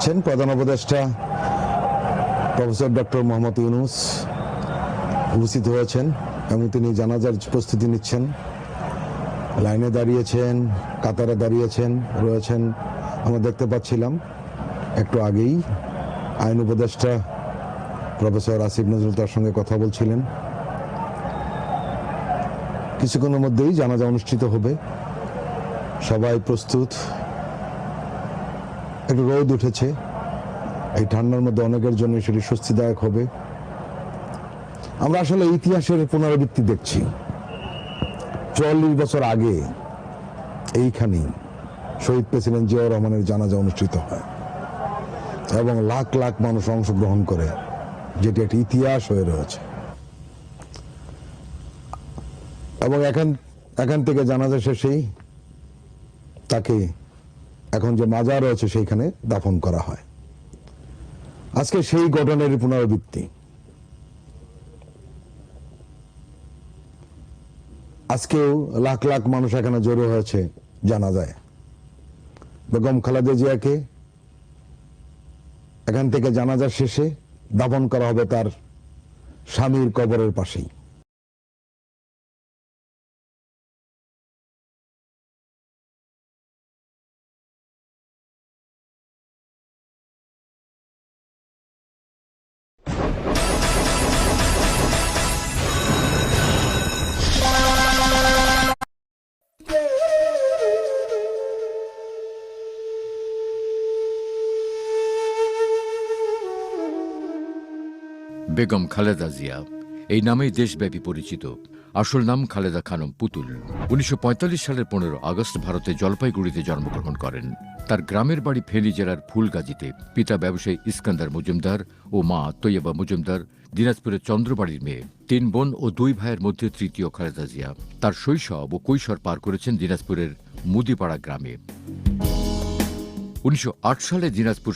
দেখছেন প্রধান উপদেষ্টা প্রফেসর ডক্টর মোহাম্মদ ইউনুস উপস্থিত হয়েছেন এবং তিনি জানাজার প্রস্তুতি নিচ্ছেন। লাইনে দাঁড়িয়েছেন, কাতারে দাঁড়িয়েছেন, রয়েছেন। আমরা দেখতে পাচ্ছিলাম একটু আগেই আইন উপদেষ্টা প্রফেসর আসিফ নজরুল তার সঙ্গে কথা বলছিলেন। কিছুক্ষণের মধ্যেই জানাজা অনুষ্ঠিত হবে। সবাই প্রস্তুত। একটু রোদ উঠেছে। এই ঠান্ডার মধ্যে অনেকের জন্য সেটি স্বস্তিদায়ক হবে। আমরা আসলে ইতিহাসের পুনরাবৃত্তি দেখছি। চুয়াল্লিশ বছর আগে এইখানেই শহীদ প্রেসিডেন্ট জিয়াউর রহমানের জানাজা অনুষ্ঠিত হয় এবং লাখ লাখ মানুষ অংশগ্রহণ করে, যেটি একটি ইতিহাস হয়ে রয়েছে। এবং এখান এখান থেকে জানাজা শেষেই তাকে এখন যে মাজার রয়েছে সেইখানে দাফন করা হয়। আজকে সেই ঘটনার পুনরাবৃত্তি। আজকেও লাখ লাখ মানুষ এখানে জড়ো হয়েছে, জানা যায়। বেগম খালেদা জিয়াকে এখান থেকে জানাজা শেষে দাফন করা হবে তার স্বামীর কবরের পাশেই। বেগম খালেদা জিয়া, এই নামেই দেশব্যাপী পরিচিত। আসল নাম খালেদা খানম পুতুল। উনিশশো সালের পনেরো আগস্ট ভারতে জলপাইগুড়িতে জন্মগ্রহণ করেন। তার গ্রামের বাড়ি ফেনী জেলার ফুলগাজীতে পিতা ব্যবসায়ী ইস্কান্দার মজুমদার ও মা তৈয়বা মজুমদার, দিনাজপুরের চন্দ্রবাড়ির মেয়ে, তিন বোন ও দুই ভাইয়ের মধ্যে তৃতীয় খালেদা জিয়া। তার শৈশব ও কৈশোর পার করেছেন দিনাজপুরের মুদিপাড়া গ্রামে। উনিশশো আট সালে দিনাজপুর